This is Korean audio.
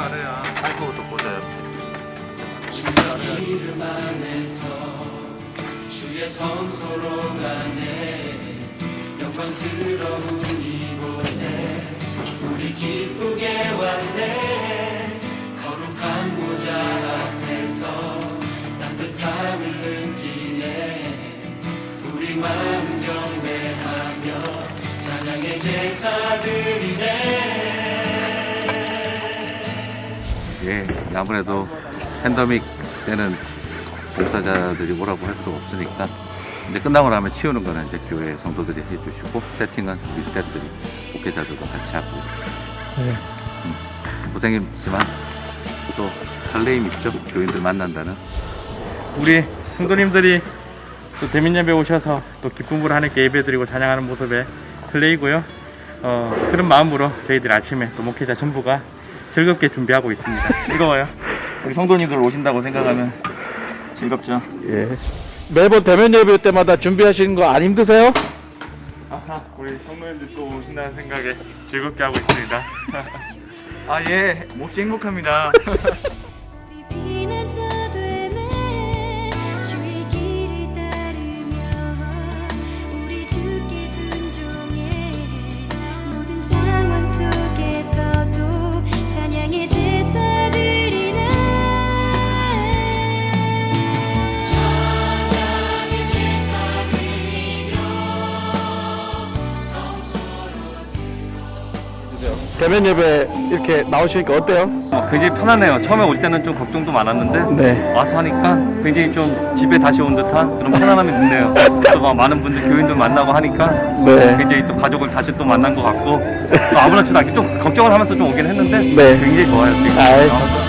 잘해요. 아이고도 꽂아요. 이름 안에서 주의 성소로 가네 영광스러운 이곳에 우리 기쁘게 왔네 거룩한 모자 앞에서 따뜻함을 느끼네 우리 마음 경배하며 찬양의 제사드리네 예, 아무래도 팬데믹 때는 봉사자들이 오라고 할 수 없으니까 이제 끝나고 나면 치우는 거는 이제 교회 성도들이 해주시고 세팅은 우리 스태프들이 목회자들과 같이 하고 네. 음, 고생했지만 또 설레임 있죠 교인들 만난다는 우리 성도님들이 또 대민 예배 오셔서 또 기쁨으로 하나님께 예배드리고 찬양하는 모습에 설레이고요. 어, 그런 마음으로 저희들 아침에 또 목회자 전부가 즐겁게 준비하고 있습니다. 즐거워요. 우리 성도님들 오신다고 생각하면 즐겁죠. 예. 매번 대면 예배 때마다 준비하시는 거 안 힘드세요? 아하, 우리 성도님들 또 오신다는 생각에 즐겁게 하고 있습니다. 아 예, 몹시 행복합니다. 대면 예배 이렇게 나오시니까 어때요? 어, 굉장히 편하네요 처음에 올 때는 좀 걱정도 많았는데 네. 와서 하니까 굉장히 좀 집에 다시 온 듯한 그런 편안함이 있네요 또 막 많은 분들 교인들 만나고 하니까 네. 굉장히 또 가족을 다시 또 만난 것 같고 또 아무렇지도 않게 좀 걱정을 하면서 좀 오긴 했는데 네. 굉장히 좋아요 지금 아이, 어.